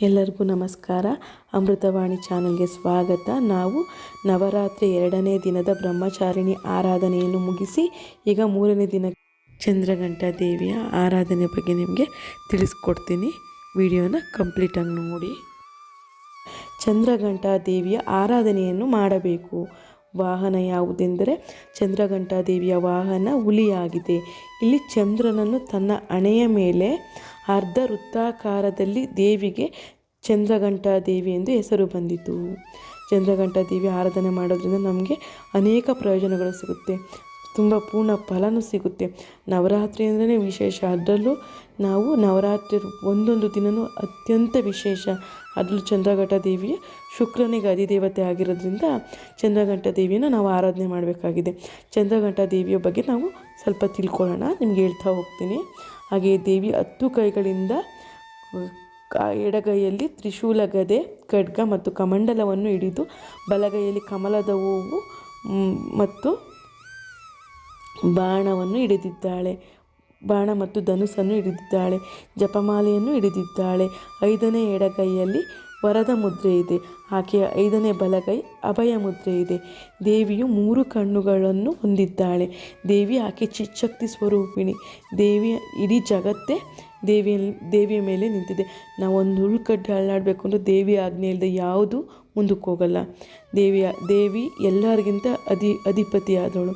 ಎಲ್ಲರಿಗೂ ನಮಸ್ಕಾರ. ಅಮೃತವಾಣಿ ಚಾನಲ್ಗೆ ಸ್ವಾಗತ. ನಾವು ನವರಾತ್ರಿ ಎರಡನೇ ದಿನದ ಬ್ರಹ್ಮಚಾರಿಣಿ ಆರಾಧನೆಯನ್ನು ಮುಗಿಸಿ, ಈಗ ಮೂರನೇ ದಿನ ಚಂದ್ರಘಂಟಾ ದೇವಿಯ ಆರಾಧನೆ ಬಗ್ಗೆ ನಿಮಗೆ ತಿಳಿಸ್ಕೊಡ್ತೀನಿ. ವಿಡಿಯೋನ ಕಂಪ್ಲೀಟಾಗಿ ನೋಡಿ. ಚಂದ್ರಘಂಟಾ ದೇವಿಯ ಆರಾಧನೆಯನ್ನು ಮಾಡಬೇಕು. ವಾಹನ ಯಾವುದೆಂದರೆ, ಚಂದ್ರಘಂಟಾ ದೇವಿಯ ವಾಹನ ಹುಲಿಯಾಗಿದೆ. ಇಲ್ಲಿ ಚಂದ್ರನನ್ನು ತನ್ನ ಹಣೆಯ ಮೇಲೆ ಅರ್ಧ ವೃತ್ತಾಕಾರದಲ್ಲಿ ದೇವಿಗೆ ಚಂದ್ರಘಂಟಾ ದೇವಿ ಎಂದು ಹೆಸರು ಬಂದಿತು. ಚಂದ್ರಘಂಟಾ ದೇವಿ ಆರಾಧನೆ ಮಾಡೋದ್ರಿಂದ ನಮಗೆ ಅನೇಕ ಪ್ರಯೋಜನಗಳು ಸಿಗುತ್ತೆ. ತುಂಬ ಪೂರ್ಣ ಫಲನೂ ಸಿಗುತ್ತೆ. ನವರಾತ್ರಿ ಅಂದ್ರೇ ವಿಶೇಷ. ಅದರಲ್ಲೂ ನಾವು ನವರಾತ್ರಿ ಒಂದೊಂದು ದಿನವೂ ಅತ್ಯಂತ ವಿಶೇಷ. ಅದರಲ್ಲೂ ಚಂದ್ರಘಂಟಾ ದೇವಿಯ ಶುಕ್ರನಿಗೆ ಅಧಿದೇವತೆ ಆಗಿರೋದ್ರಿಂದ ಚಂದ್ರಘಂಟ ದೇವಿಯನ್ನು ನಾವು ಆರಾಧನೆ ಮಾಡಬೇಕಾಗಿದೆ. ಚಂದ್ರಘಂಟ ದೇವಿಯ ಬಗ್ಗೆ ನಾವು ಸ್ವಲ್ಪ ತಿಳ್ಕೊಳ್ಳೋಣ. ನಿಮ್ಗೆ ಹೇಳ್ತಾ ಹೋಗ್ತೀನಿ. ಹಾಗೆ ದೇವಿ ಹತ್ತು ಕೈಗಳಿಂದ ಎಡಗೈಯಲ್ಲಿ ತ್ರಿಶೂಲ ಗದೆ ಖಡ್ಗ ಮತ್ತು ಕಮಂಡಲವನ್ನು ಹಿಡಿದು ಬಲಗೈಯಲ್ಲಿ ಕಮಲದ ಹೂವು ಮತ್ತು ಬಾಣವನ್ನು ಹಿಡಿದಿದ್ದಾಳೆ. ಬಾಣ ಮತ್ತು ಧನುಸನ್ನು ಹಿಡಿದಿದ್ದಾಳೆ. ಜಪಮಾಲೆಯನ್ನು ಹಿಡಿದಿದ್ದಾಳೆ. ಐದನೇ ಎಡಗೈಯಲ್ಲಿ ವರದ ಮುದ್ರೆ ಇದೆ. ಆಕೆಯ ಐದನೇ ಬಲಗೈ ಅಭಯ ಮುದ್ರೆ ಇದೆ. ದೇವಿಯು ಮೂರು ಕಣ್ಣುಗಳನ್ನು ಹೊಂದಿದ್ದಾಳೆ. ದೇವಿ ಆಕೆ ಚಿಚ್ಚಕ್ತಿ ಸ್ವರೂಪಿಣಿ. ದೇವಿಯ ಇಡೀ ಜಗತ್ತೇ ದೇವಿಯ ದೇವಿಯ ಮೇಲೆ ನಿಂತಿದೆ. ನಾವು ಒಂದು ಉಳ್ಕಡ್ಡೆ ಅಳ್ಳಾಡಬೇಕು ಅಂದರೆ ದೇವಿ ಆಜ್ಞೆ ಇಲ್ಲದೆ ಯಾವುದು ಮುಂದಕ್ಕೆ ಹೋಗಲ್ಲ. ದೇವಿಯ ದೇವಿ ಎಲ್ಲರಿಗಿಂತ ಅಧಿ, ಅಧಿಪತಿಯಾದವಳು.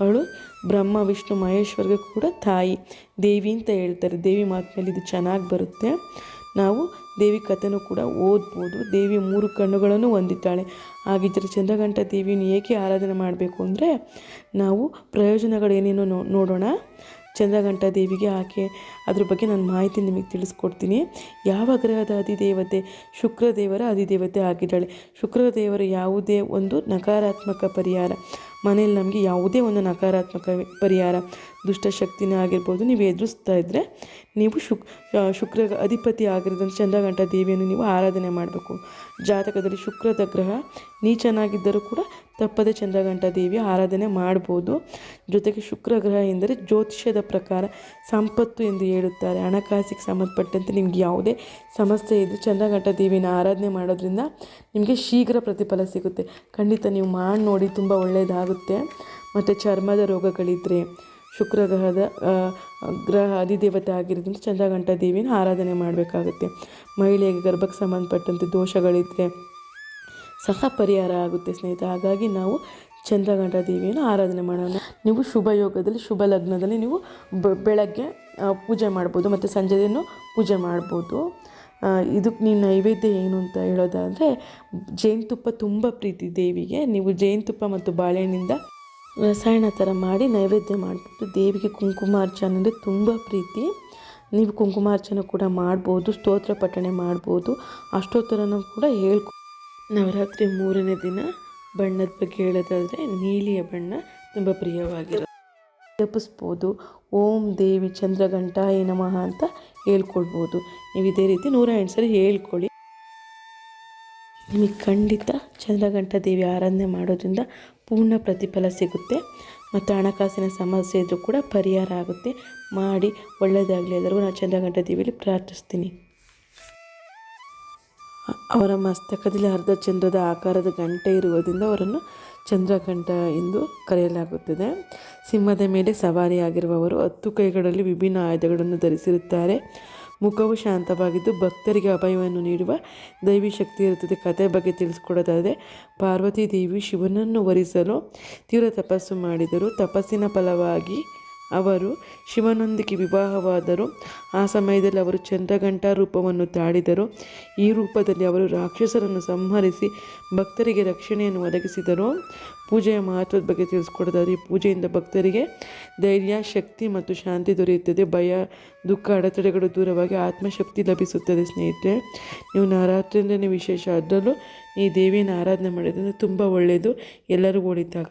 ಅವಳು ಬ್ರಹ್ಮ, ವಿಷ್ಣು, ಮಹೇಶ್ವರ್ಗೆ ಕೂಡ ತಾಯಿ. ದೇವಿ ಅಂತ ಹೇಳ್ತಾರೆ. ದೇವಿ ಮಾತಿನಲ್ಲಿ ಇದು ಚೆನ್ನಾಗಿ ಬರುತ್ತೆ. ನಾವು ದೇವಿ ಕಥೆನೂ ಕೂಡ ಓದ್ಬೋದು. ದೇವಿ ಮೂರು ಕಣ್ಣುಗಳನ್ನು ಹೊಂದಿದ್ದಾಳೆ. ಹಾಗಿದ್ದರೆ ಚಂದ್ರಘಂಟ ದೇವಿಯನ್ನು ಏಕೆ ಆರಾಧನೆ ಮಾಡಬೇಕು ಅಂದರೆ, ನಾವು ಪ್ರಯೋಜನಗಳೇನೇನೋ ನೋ, ನೋಡೋಣ. ಚಂದ್ರಘಂಟ ದೇವಿಗೆ ಆಕೆ, ಅದ್ರ ಬಗ್ಗೆ ನಾನು ಮಾಹಿತಿ ನಿಮಗೆ ತಿಳಿಸ್ಕೊಡ್ತೀನಿ. ಯಾವ ಗ್ರಹದ ಅಧಿದೇವತೆ? ಶುಕ್ರದೇವರ ಅಧಿದೇವತೆ ಆಗಿದ್ದಾಳೆ. ಶುಕ್ರ ದೇವರ ಯಾವುದೇ ಒಂದು ನಕಾರಾತ್ಮಕ ಪರಿಹಾರ. ಮನೆಯಲ್ಲಿ ನಮಗೆ ಯಾವುದೇ ಒಂದು ನಕಾರಾತ್ಮಕ ಪರಿಹಾರ ದುಷ್ಟಶಕ್ತಿನೇ ಆಗಿರ್ಬೋದು, ನೀವು ಎದುರಿಸ್ತಾ ಇದ್ದರೆ ನೀವು ಶುಕ್ ಶುಕ್ರ ಅಧಿಪತಿ ಆಗಿರೋದ್ರಿಂದ ಚಂದ್ರಘಂಟ ದೇವಿಯನ್ನು ನೀವು ಆರಾಧನೆ ಮಾಡಬೇಕು. ಜಾತಕದಲ್ಲಿ ಶುಕ್ರದ ಗ್ರಹ ನೀಚನಾಗಿದ್ದರೂ ಕೂಡ ತಪ್ಪದೆ ಚಂದ್ರಘಂಟ ದೇವಿಯ ಆರಾಧನೆ ಮಾಡ್ಬೋದು. ಜೊತೆಗೆ ಶುಕ್ರ ಗ್ರಹ ಎಂದರೆ ಜ್ಯೋತಿಷ್ಯದ ಪ್ರಕಾರ ಸಂಪತ್ತು ಎಂದು ಹೇಳುತ್ತಾರೆ. ಹಣಕಾಸಿಗೆ ಸಂಬಂಧಪಟ್ಟಂತೆ ನಿಮಗೆ ಯಾವುದೇ ಸಮಸ್ಯೆ ಇದ್ದು ಚಂದ್ರಘಂಟ ದೇವಿನ ಆರಾಧನೆ ಮಾಡೋದ್ರಿಂದ ನಿಮಗೆ ಶೀಘ್ರ ಪ್ರತಿಫಲ ಸಿಗುತ್ತೆ. ಖಂಡಿತ ನೀವು ಮಾಡಿ ನೋಡಿ, ತುಂಬ ಒಳ್ಳೆಯದಾಗುತ್ತೆ ಮತ್ತು ಚರ್ಮದ ರೋಗಗಳಿದ್ದರೆ ಶುಕ್ರ ಗ್ರಹದ ಆ, ಗ್ರಹ ಅಧಿದೇವತೆ ಆಗಿರೋದ್ರಿಂದ ಚಂದ್ರಘಂಟ ದೇವಿನ ಆರಾಧನೆ ಮಾಡಬೇಕಾಗುತ್ತೆ. ಮಹಿಳೆಗೆ ಗರ್ಭಕ್ಕೆ ಸಂಬಂಧಪಟ್ಟಂತೆ ದೋಷಗಳಿದ್ದರೆ ಸಹ ಪರಿಹಾರ ಆಗುತ್ತೆ ಸ್ನೇಹಿತ ಹಾಗಾಗಿ ನಾವು ಚಂದ್ರಘಂಟ ದೇವಿಯನ್ನು ಆರಾಧನೆ ಮಾಡೋಣ. ನೀವು ಶುಭ ಯೋಗದಲ್ಲಿ ಶುಭ ಲಗ್ನದಲ್ಲಿ ನೀವು ಬೆಳಗ್ಗೆ ಪೂಜೆ ಮಾಡ್ಬೋದು ಮತ್ತು ಸಂಜೆಯನ್ನು ಪೂಜೆ ಮಾಡ್ಬೋದು. ಇದಕ್ಕೆ ನೀನು ನೈವೇದ್ಯ ಏನು ಅಂತ ಹೇಳೋದಾದರೆ, ಜೇನುತುಪ್ಪ ತುಂಬ ಪ್ರೀತಿ ದೇವಿಗೆ. ನೀವು ಜೇನುತುಪ್ಪ ಮತ್ತು ಬಾಳೆಹಣ್ಣಿಂದ ರಸಾಯನ ಥರ ಮಾಡಿ ನೈವೇದ್ಯ ಮಾಡಿಬಿಟ್ಟು ದೇವಿಗೆ ಕುಂಕುಮಾರ್ಚನೆ ಅಂದರೆ ತುಂಬ ಪ್ರೀತಿ. ನೀವು ಕುಂಕುಮಾರ್ಚನೆ ಕೂಡ ಮಾಡ್ಬೋದು, ಸ್ತೋತ್ರ ಪಠಣೆ ಮಾಡ್ಬೋದು. ಅಷ್ಟೋತ್ತರನೂ ಕೂಡ ಹೇಳ್ಕೊ ನವರಾತ್ರಿ ಮೂರನೇ ದಿನ ಬಣ್ಣದ ಬಗ್ಗೆ ಹೇಳೋದಾದರೆ ನೀಲಿಯ ಬಣ್ಣ ತುಂಬ ಪ್ರಿಯವಾಗಿರೋ ಜಪಿಸ್ಬೋದು ಓಂ ದೇವಿ ಚಂದ್ರಘಂಟಾಯ ನಮಃ ಅಂತ ಹೇಳ್ಕೊಳ್ಬೋದು. ನೀವು ಇದೇ ರೀತಿ ನೂರ ಎಂಟು ಸರಿ ಹೇಳ್ಕೊಳ್ಳಿ. ನಿಮಗೆ ಖಂಡಿತ ಚಂದ್ರಘಂಟ ದೇವಿ ಆರಾಧನೆ ಮಾಡೋದ್ರಿಂದ ಪೂರ್ಣ ಪ್ರತಿಫಲ ಸಿಗುತ್ತೆ. ಮತ್ತು ಹಣಕಾಸಿನ ಸಮಸ್ಯೆ ಇದ್ದರೂ ಕೂಡ ಪರಿಹಾರ ಆಗುತ್ತೆ. ಮಾಡಿ, ಒಳ್ಳೆಯದಾಗಲಿ ಎಲ್ಲರಿಗೂ ನಾನು ಚಂದ್ರಘಂಟ ದೇವಿಯಲ್ಲಿ ಪ್ರಾರ್ಥಿಸ್ತೀನಿ. ಅವರ ಮಸ್ತಕದಲ್ಲಿ ಅರ್ಧ ಚಂದ್ರದ ಆಕಾರದ ಗಂಟೆ ಇರುವುದರಿಂದ ಅವರನ್ನು ಚಂದ್ರಘಂಟ ಎಂದು ಕರೆಯಲಾಗುತ್ತದೆ. ಸಿಂಹದ ಮೇಲೆ ಸವಾರಿಯಾಗಿರುವವರು ಹತ್ತು ಕೈಗಳಲ್ಲಿ ವಿಭಿನ್ನ ಆಯುಧಗಳನ್ನು ಧರಿಸಿರುತ್ತಾರೆ. ಮುಖವು ಶಾಂತವಾಗಿದ್ದು ಭಕ್ತರಿಗೆ ಅಭಯವನ್ನು ನೀಡುವ ದೈವಿ ಶಕ್ತಿ ಇರುತ್ತದೆ. ಕಥೆ ಬಗ್ಗೆ ತಿಳಿಸ್ಕೊಡೋದಾದರೆ ಪಾರ್ವತಿ ದೇವಿ ಶಿವನನ್ನು ವರಿಸಲು ತೀವ್ರ ತಪಸ್ಸು ಮಾಡಿದರು. ತಪಸ್ಸಿನ ಫಲವಾಗಿ ಅವರು ಶಿವನೊಂದಿಗೆ ವಿವಾಹವಾದರು. ಆ ಸಮಯದಲ್ಲಿ ಅವರು ಚಂದ್ರಘಂಟಾ ರೂಪವನ್ನು ತಾಳಿದರು. ಈ ರೂಪದಲ್ಲಿ ಅವರು ರಾಕ್ಷಸರನ್ನು ಸಂಹರಿಸಿ ಭಕ್ತರಿಗೆ ರಕ್ಷಣೆಯನ್ನು ಒದಗಿಸಿದರು. ಪೂಜೆಯ ಮಹತ್ವದ ಬಗ್ಗೆ ತಿಳಿಸ್ಕೊಡೋದಾದ್ರೆ, ಈ ಪೂಜೆಯಿಂದ ಭಕ್ತರಿಗೆ ಧೈರ್ಯ, ಶಕ್ತಿ ಮತ್ತು ಶಾಂತಿ ದೊರೆಯುತ್ತದೆ. ಭಯ, ದುಃಖ, ಅಡೆತಡೆಗಳು ದೂರವಾಗಿ ಆತ್ಮಶಕ್ತಿ ಲಭಿಸುತ್ತದೆ ಸ್ನೇಹಿತರೆ. ನೀವು ನವರಾತ್ರಿಯಿಂದಲೇ ವಿಶೇಷ ಅದರಲ್ಲೂ ಈ ದೇವಿಯನ್ನು ಆರಾಧನೆ ಮಾಡೋದ್ರಿಂದ ತುಂಬ ಒಳ್ಳೆಯದು. ಎಲ್ಲರಿಗೂ ಒಳಿತಾಗ